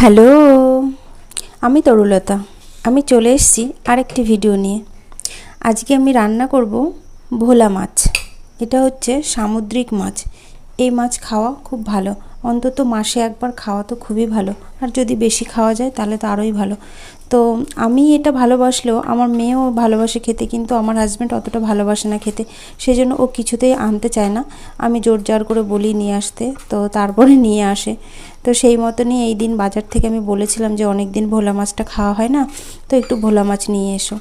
Hello, আমি তরুলতা। আমি চলে এসেছি আরেকটি ভিডিও নিয়ে। আজকে আমি রান্না করব ভোলা মাছ। এটা হচ্ছে সামুদ্রিক মাছ। এই মাছ খাওয়া খুব ভালো। অন্তত মাসে একবার খাওয়া তো খুবই ভালো। আর যদি বেশি খাওয়া যায়, তাহলে তো আরোই ভালো। তো আমি এটা ভালোবাসলেও, আমার মেয়েও ভালোবাসে খেতে, কিন্তু আমার হাজব্যান্ড অতটা ভালোবাসে না খেতে। সেই জন্য ও কিছুতেই আনতে চায় না। আমি জোর জার করে বলি, নিয়ে আসতে। তো তারপরে নিয়ে আসে। তো সেই মতনই এই দিন বাজার থেকে আমি বলেছিলাম যে অনেক দিন ভোলা মাছটা খাওয়া হয় না, তো একটু ভোলা মাছ নিয়ে এসো।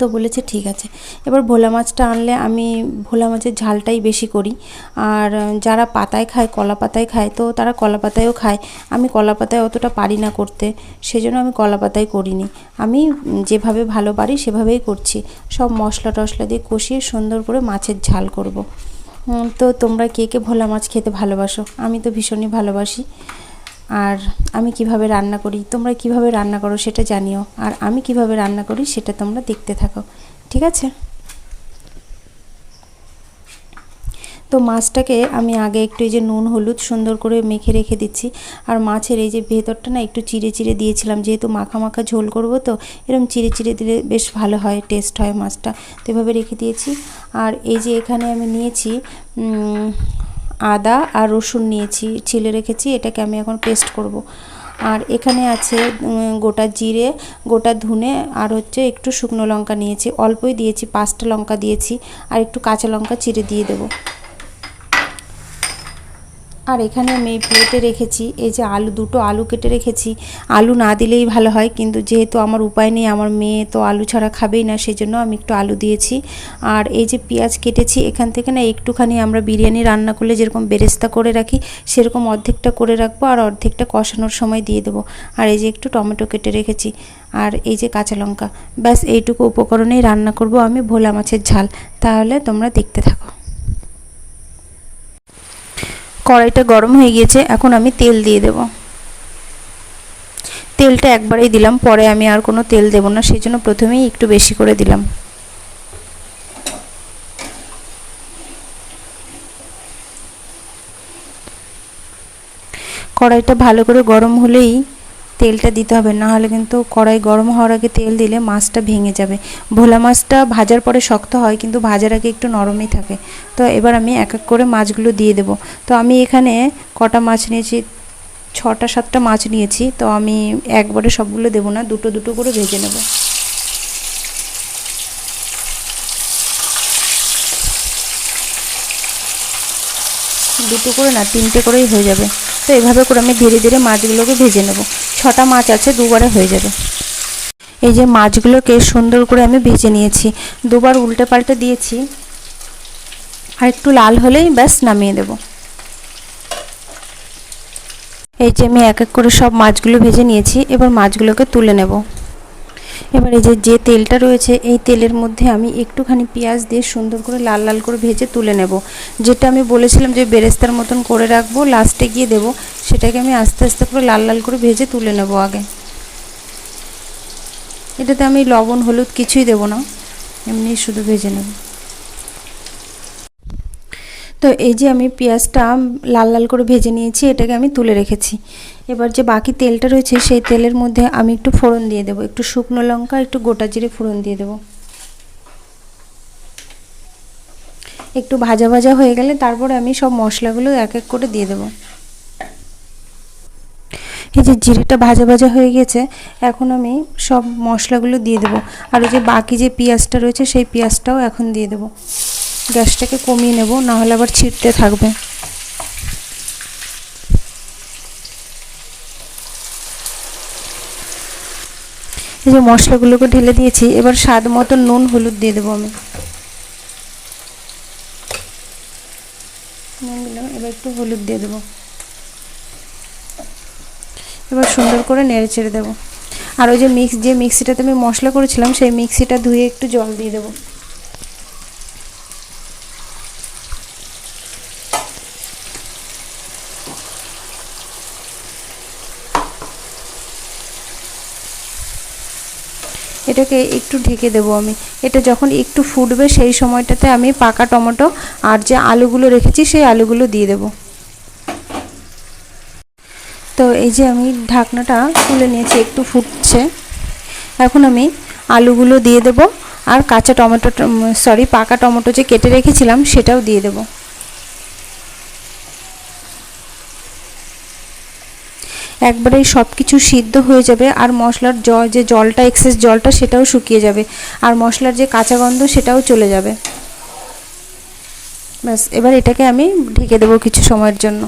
তো বলেছে, ঠিক আছে। এবার ভোলা মাছটা আনলে আমি ভোলা মাছের ঝালটাই বেশি করি। আর যারা পাতায় খায়, কলা পাতায় খায়, তো তারা কলা পাতায়ও খায়। আমি কলা পাতায় অতটা পারি না করতে, সেজন্য আমি কলা পাতায় করিনি। আমি যেভাবে ভালো পারি, সেভাবেই করছি। সব মশলা টশলা দিয়ে কষিয়ে সুন্দর করে মাছের ঝাল করব। তো তোমরা কে কে ভোলা মাছ খেতে ভালোবাসো? আমি তো ভীষণই ভালোবাসি। আর আমি কীভাবে রান্না করি, তোমরা কীভাবে রান্না করো সেটা জানিও, আর আমি কীভাবে রান্না করি সেটা তোমরা দেখতে থাকো, ঠিক আছে? তো মাছটাকে আমি আগে একটু এই যে নুন, হলুদ সুন্দর করে মেখে রেখে দিচ্ছি, আর মাছের এই যে ভেতরটা না একটু চিড়ে চিড়ে দিয়েছিলাম, যেহেতু মাখা মাখা ঝোল করব তো এরকম চিড়ে চিড়ে দিলে বেশ ভালো হয় টেস্ট হয় মাছটা, তো এভাবে রেখে দিয়েছি। আর এই যে এখানে আমি নিয়েছি আদা আর রসুন নিয়েছি, ছিলে রেখেছি, এটাকে আমি এখন পেস্ট করব। আর এখানে আছে গোটা জিরে, গোটা ধুনে, আর হচ্ছে একটু শুকনো লঙ্কা নিয়েছি অল্পই দিয়েছি, পাঁচটা লঙ্কা দিয়েছি, আর একটু কাঁচা লঙ্কা চিড়ে দিয়ে দেবো আর এখানে আমি প্লেটে রেখেছি, এই যে আলু, দুটো আলু কেটে রেখেছি। আলু না দিলেই ভালো হয়, কিন্তু যেহেতু আমার উপায় নেই, আমার মেয়ে তো আলু ছাড়া খাবেই না, সেজন্য আমি একটু আলু দিয়েছি। আর এই যে পেঁয়াজ কেটেছি, এখান থেকে না একটুখানি আমরা বিরিয়ানি রান্না করলে যেরকম বেরেস্তা করে রাখি, সেরকম অর্ধেকটা করে রাখব আর অর্ধেকটা কষানোর সময় দিয়ে দেবো। আর এই যে একটু টমেটো কেটে রেখেছি, আর এই যে কাঁচা লঙ্কা। ব্যাস, এইটুকু উপকরণেই রান্না করব আমি ভোলা মাছের ঝাল। তাহলে তোমরা দেখতে থাকো। কড়াইটা গরম হয়ে গিয়েছে, এখন আমি তেল দিয়ে দেব। তেলটা একবারেই দিলাম, পরে আমি আর কোনো তেল দেব না সেই জন্য প্রথমেই একটু বেশি করে দিলাম। কড়াইটা ভালো করে গরম হলেই তেলটা দিতে হবে না হলে কিন্তু কড়াই গরম হওয়ার আগে তেল দিলে মাছটা ভেঙে যাবে। ভোলা মাছটা ভাজার পরে শক্ত হয়, কিন্তু ভাজার আগে একটু নরমই থাকে। তো এবার আমি এক এক করে মাছগুলো দিয়ে দেব। তো আমি এখানে কটা মাছ নিয়েছি, ছটা, সাতটা মাছ নিয়েছি। তো আমি একবারে সবগুলো দেবো না, দুটো দুটো করে ভেজে নেব। দুটো করে না, তিনটে করেই হয়ে যাবে। তো এভাবে করে আমি ধীরে ধীরে মাছগুলোকে ভেজে নেব। ছটা মাছ আছে, দুবারে হয়ে যাবে। এই যে মাছগুলোকে সুন্দর করে আমি ভেজে নিয়েছি। দুবার উল্টে পাল্টে দিয়েছি। আর একটু লাল হলেই ব্যাস নামিয়ে দেব। এই যে আমি এক এক করে সব মাছগুলো ভেজে নিয়েছি, এবার মাছগুলোকে তুলে নেব। এবার এই যে যে তেলটা রয়েছে, এই তেলের মধ্যে আমি একটুখানি পেঁয়াজ দিয়ে সুন্দর করে লাল লাল করে ভেজে তুলে নেব। যেটা আমি বলেছিলাম যে বেরেস্তার মতন করে রাখব, লাস্টে গিয়ে দেবো, সেটাকে আমি আস্তে আস্তে করে লাল লাল করে ভেজে তুলে নেব আগে। এটাতে আমি লবণ, হলুদ কিছুই দেবো না, এমনি শুধু ভেজে নেব। তো এই যে আমি পেঁয়াজটা লাল লাল করে ভেজে নিয়েছি, এটাকে আমি তুলে রেখেছি। এবার যে বাকি তেলটা রয়েছে, সেই তেলের মধ্যে আমি একটু ফোড়ন দিয়ে দেবো। একটু শুকনো লঙ্কা, একটু গোটা জিরে ফোড়ন দিয়ে দেবো। একটু ভাজা ভাজা হয়ে গেলে তারপরে আমি সব মশলাগুলো এক এক করে দিয়ে দেবো। এই যে জিরেটা ভাজা ভাজা হয়ে গেছে, এখন আমি সব মশলাগুলো দিয়ে দেবো। আর ওই যে বাকি যে পেঁয়াজটা রয়েছে, সেই পেঁয়াজটাও এখন দিয়ে দেবো। গ্যাসটাকে কমিয়ে নেব না হলে আবার ছিটতে থাকবে। এই যে মশলাগুলোকে ঢেলে দিয়েছি, এবার স্বাদ মতো নুন, হলুদ দিয়ে দেবো আমি। এবার একটু হলুদ দিয়ে দেবো। এবার সুন্দর করে নেড়ে চেড়ে দেবো। আর ওই যে মিক্স যে মিক্সিটাতে আমি মশলা করেছিলাম, সেই মিক্সিটা ধুয়ে একটু জল দিয়ে দেবো। এটাকে একটু ঢেকে দেবো আমি। এটা যখন একটু ফুটবে সেই সময়টাতে আমি পাকা টমেটো আর যে আলুগুলো রেখেছি সেই আলুগুলো দিয়ে দেবো। তো এই যে আমি ঢাকনাটা তুলে নিয়েছি, একটু ফুটছে। এখন আমি আলুগুলো দিয়ে দেব আর কাঁচা টমেটো সরি পাকা টমেটো যে কেটে রেখেছিলাম সেটাও দিয়ে দেব। একবারেই সব কিছু সিদ্ধ হয়ে যাবে আর মশলার জল, যে জলটা এক্সেস জলটা, সেটাও শুকিয়ে যাবে। আর মশলার যে কাঁচা গন্ধ, সেটাও চলে যাবে। ব্যাস, এবার এটাকে আমি ঢেকে দেবো কিছু সময়ের জন্য।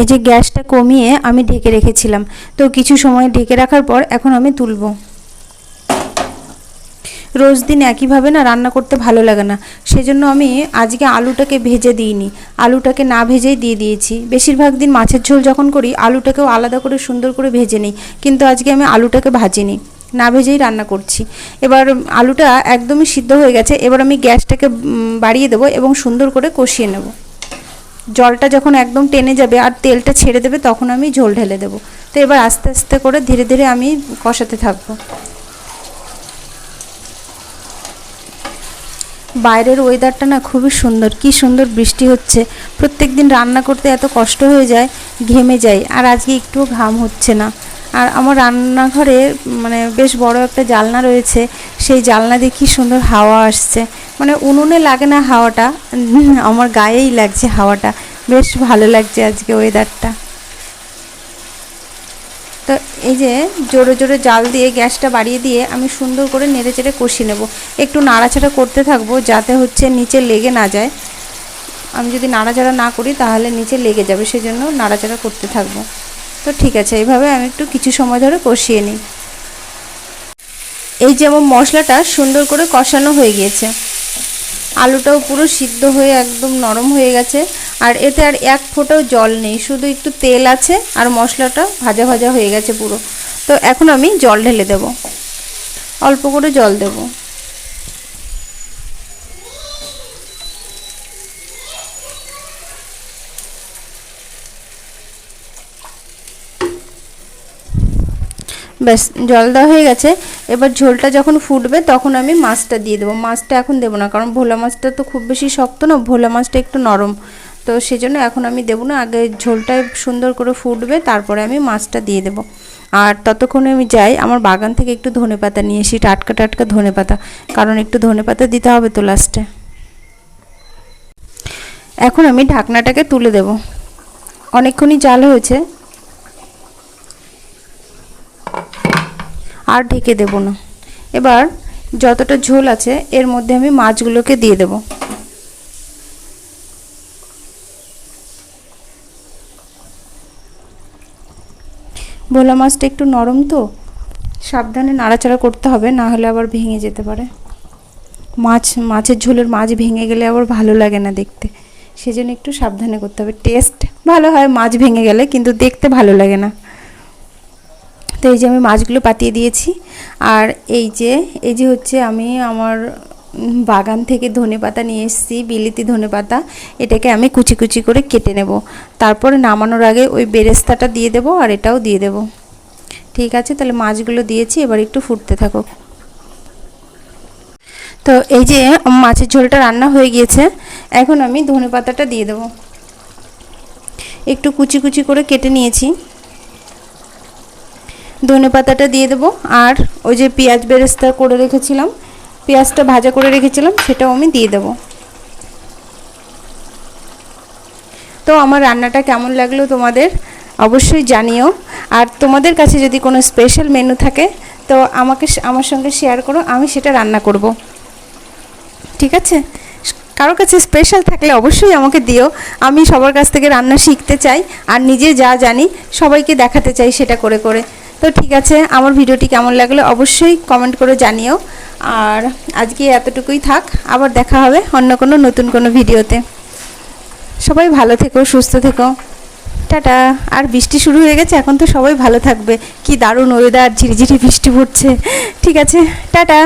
এই যে গ্যাসটা কমিয়ে আমি ঢেকে রেখেছিলাম। তো কিছু সময় ঢেকে রাখার পর এখন আমি তুলব। রোজ দিন একইভাবে না রান্না করতে ভালো লাগে না। সেজন্য আমি আজকে আলুটাকে ভেজে দিইনি। আলুটাকে না ভেজেই দিয়ে দিয়েছি। বেশিরভাগ দিন মাছের ঝোল যখন করি, আলুটাকেও আলাদা করে সুন্দর করে ভেজে নিই। কিন্তু আজকে আমি আলুটাকে ভাজিনি, না ভেজেই রান্না করছি। এবার আলুটা একদমই সিদ্ধ হয়ে গেছে। এবার আমি গ্যাসটাকে বাড়িয়ে দেবো এবং সুন্দর করে কষিয়ে নেব। জলটা যখন একদম টেনে যাবে আর তেলটা ছেড়ে দেবে, তখন আমি ঝোল ঢেলে দেবো। তো এবার আস্তে আস্তে করে ধীরে ধীরে আমি কষাতে থাকব। বাইরের ওয়েদারটা না খুবই সুন্দর। কি সুন্দর বৃষ্টি হচ্ছে। প্রত্যেক দিন রান্না করতে এত কষ্ট হয়ে যায়, ঘেমে যাই। আর আজকে একটুও ঘাম হচ্ছে না। আর আমার রান্নাঘরে মানে বেশ বড় একটা জালনা রয়েছে। সেই জালনা দিয়ে কি সুন্দর হাওয়া আসছে। মানে উনুনে লাগে না হাওয়াটা, আমার গায়েই লাগছে হাওয়াটা। বেশ ভালো লাগছে আজকে ওয়েদারটা তো এই যে জোরে জোরে জাল দিয়ে গ্যাসটা বাড়িয়ে দিয়ে আমি সুন্দর করে নেড়ে চেড়ে কষিয়ে নেব। একটু নাড়াচাড়া করতে থাকব যাতে হচ্ছে নিচে লেগে না যায়। আমি যদি নাড়াচাড়া না করি তাহলে নিচে লেগে যাবে, সেজন্য নাড়াচাড়া করতে থাকব। তো ঠিক আছে, এইভাবে আমি একটু কিছু সময় ধরে কষিয়ে নিই। এই যেমন মশলাটা সুন্দর করে কষানো হয়ে গিয়েছে। আলুটাও পুরো সিদ্ধ হয়ে একদম নরম হয়ে গেছে। আর এতে আর এক ফোঁটাও জল নেই, শুধু একটু তেল আছে আর মশলাটা ভাজা ভাজা হয়ে গেছে পুরো। তো এখন আমি জল ঢেলে দেব। অল্প করে জল দেবো। ব্যাস, জল দেওয়া হয়ে গেছে। এবার ঝোলটা যখন ফুটবে তখন আমি মাছটা দিয়ে দেবো। মাছটা এখন দেবো না, কারণ ভোলা মাছটা তো খুব বেশি শক্ত না, ভোলা মাছটা একটু নরম। তো সেই জন্য এখন আমি দেবো না, আগে ঝোলটা সুন্দর করে ফুটবে, তারপরে আমি মাছটা দিয়ে দেবো। আর ততক্ষণে আমি যাই, আমার বাগান থেকে একটু ধনে পাতা নিয়ে এসি টাটকা টাটকা ধনে পাতা কারণ একটু ধনে পাতা দিতে হবে তো লাস্টে এখন আমি ঢাকনাটাকে তুলে দেব। অনেকক্ষণই জাল হয়েছে। আর ঢেকে দেব না। এবার যতটা ঝোল আছে, এর মধ্যে আমি মাছগুলোকে দিয়ে দেব। ভোলা মাছটা একটু নরম তো। সাবধানে নাড়াচাড়া করতে হবে, না হলে আবার ভেঙে যেতে পারে। মাছ, মাছের ঝোলের মাছ ভেঙে গেলে আবার ভালো লাগে না দেখতে। সেজন্য একটু সাবধানে করতে হবে। টেস্ট ভালো হয় মাছ ভেঙে গেলে, কিন্তু দেখতে ভালো লাগে না। তো এই যে আমি মাছগুলো পাতিয়ে দিয়েছি, আর এই যে এই যে হচ্ছে আমি আমার বাগান থেকে ধনে পাতা নিয়ে এসেছি, বিলিতি ধনে পাতা এটাকে আমি কুচি কুচি করে কেটে নেব। তারপরে নামানোর আগে ওই বেরেস্তাটা দিয়ে দেব আর এটাও দিয়ে দেব। ঠিক আছে, তাহলে মাছগুলো দিয়েছি, এবার একটু ফুটতে থাকো তো এই যে মাছের ঝোলটা রান্না হয়ে গিয়েছে, এখন আমি ধনে পাতাটা দিয়ে দেব। একটু কুচি কুচি করে কেটে নিয়েছি। ধনে পাতাটা দিয়ে দেবো, আর ওই যে পেঁয়াজ বেরেস্তা করে রেখেছিলাম পেঁয়াজটা ভাজা করে রেখেছিলাম, সেটাও আমি দিয়ে দেবো। তো আমার রান্নাটা কেমন লাগল তোমাদের অবশ্যই জানিও। আর তোমাদের কাছে যদি কোনো স্পেশাল মেনু থাকে, তো আমাকে আমার সঙ্গে শেয়ার করো, আমি সেটা রান্না করব। ঠিক আছে? কারোর কাছে স্পেশাল থাকলে অবশ্যই আমাকে দিও। আমি সবার কাছ থেকে রান্না শিখতে চাই, আর নিজে যা জানি সবাইকে দেখাতে চাই সেটা করে করে। তো ঠিক আছে, আমার ভিডিওটি কেমন লাগল অবশ্যই কমেন্ট করে জানিও। আর আজকে এতটুকুই থাক, আবার দেখা হবে অন্য কোনো নতুন কোনো ভিডিওতে। সবাই ভালো থেকো, সুস্থ থেকো। টাটা। আর বৃষ্টি শুরু হয়ে গেছে, এখন তো সবাই ভালো থাকবে। কি দারুণ ওয়েদার ঝিরিঝিরি বৃষ্টি পড়ছে। ঠিক আছে, টাটা।